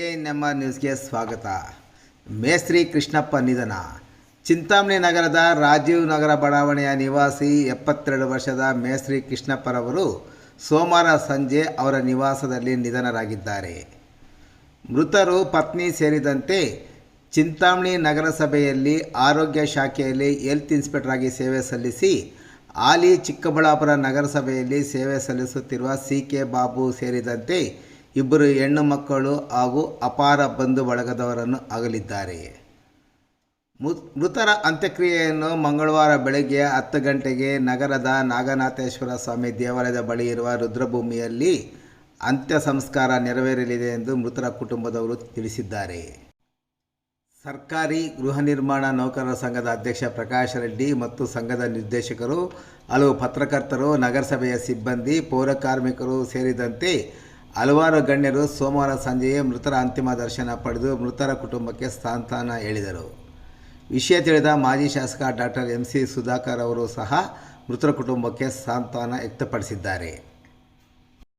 A N M R ನ್ಯೂಸ್ಗೆ ಸ್ವಾಗತ. ಮೇಸ್ತ್ರಿ ಕೃಷ್ಣಪ್ಪ ನಿಧನ. ಚಿಂತಾಮಣಿ ನಗರದ ರಾಜೀವ್ ನಗರ ಬಡಾವಣೆಯ ನಿವಾಸಿ ಎಪ್ಪತ್ತೆರಡು ವರ್ಷದ ಮೇಸ್ತ್ರಿ ಕೃಷ್ಣಪ್ಪರವರು ಸೋಮವಾರ ಸಂಜೆ ಅವರ ನಿವಾಸದಲ್ಲಿ ನಿಧನರಾಗಿದ್ದಾರೆ. ಮೃತರು ಪತ್ನಿ ಸೇರಿದಂತೆ ಚಿಂತಾಮಣಿ ನಗರಸಭೆಯಲ್ಲಿ, ಆರೋಗ್ಯ ಶಾಖೆಯಲ್ಲಿ ಹೆಲ್ತ್ ಇನ್ಸ್ಪೆಕ್ಟರ್ ಆಗಿ ಸೇವೆ ಸಲ್ಲಿಸಿ, ಹಾಲಿ ಚಿಕ್ಕಬಳ್ಳಾಪುರ ನಗರಸಭೆಯಲ್ಲಿ ಸೇವೆ ಸಲ್ಲಿಸುತ್ತಿರುವ ಸಿ ಕೆ ಬಾಬು ಸೇರಿದಂತೆ ಇಬ್ಬರು ಹೆಣ್ಣು ಮಕ್ಕಳು ಹಾಗೂ ಅಪಾರ ಬಂಧು ಬಳಗದವರನ್ನು ಅಗಲಿದ್ದಾರೆ. ಮೃತರ ಅಂತ್ಯಕ್ರಿಯೆಯನ್ನು ಮಂಗಳವಾರ ಬೆಳಗ್ಗೆ ಹತ್ತು ಗಂಟೆಗೆ ನಗರದ ನಾಗನಾಥೇಶ್ವರ ಸ್ವಾಮಿ ದೇವಾಲಯದ ಬಳಿ ಇರುವ ರುದ್ರಭೂಮಿಯಲ್ಲಿ ಅಂತ್ಯ ಸಂಸ್ಕಾರ ನೆರವೇರಲಿದೆ ಎಂದು ಮೃತರ ಕುಟುಂಬದವರು ತಿಳಿಸಿದ್ದಾರೆ. ಸರ್ಕಾರಿ ಗೃಹ ನಿರ್ಮಾಣ ನೌಕರರ ಸಂಘದ ಅಧ್ಯಕ್ಷ ಪ್ರಕಾಶ್ ರೆಡ್ಡಿ ಮತ್ತು ಸಂಘದ ನಿರ್ದೇಶಕರು, ಹಲವು ಪತ್ರಕರ್ತರು, ನಗರಸಭೆಯ ಸಿಬ್ಬಂದಿ, ಪೌರ ಕಾರ್ಮಿಕರು ಸೇರಿದಂತೆ ಹಲವಾರು ಗಣ್ಯರು ಸೋಮವಾರ ಸಂಜೆಯೇ ಮೃತರ ಅಂತಿಮ ದರ್ಶನ ಪಡೆದು ಮೃತರ ಕುಟುಂಬಕ್ಕೆ ಸಾಂತ್ವನ ಹೇಳಿದರು. ವಿಷಯ ತಿಳಿದ ಮಾಜಿ ಶಾಸಕ ಡಾಕ್ಟರ್ ಎಂ ಸಿ ಸುಧಾಕರ್ ಅವರು ಸಹ ಮೃತರ ಕುಟುಂಬಕ್ಕೆ ಸಾಂತ್ವನ ವ್ಯಕ್ತಪಡಿಸಿದ್ದಾರೆ.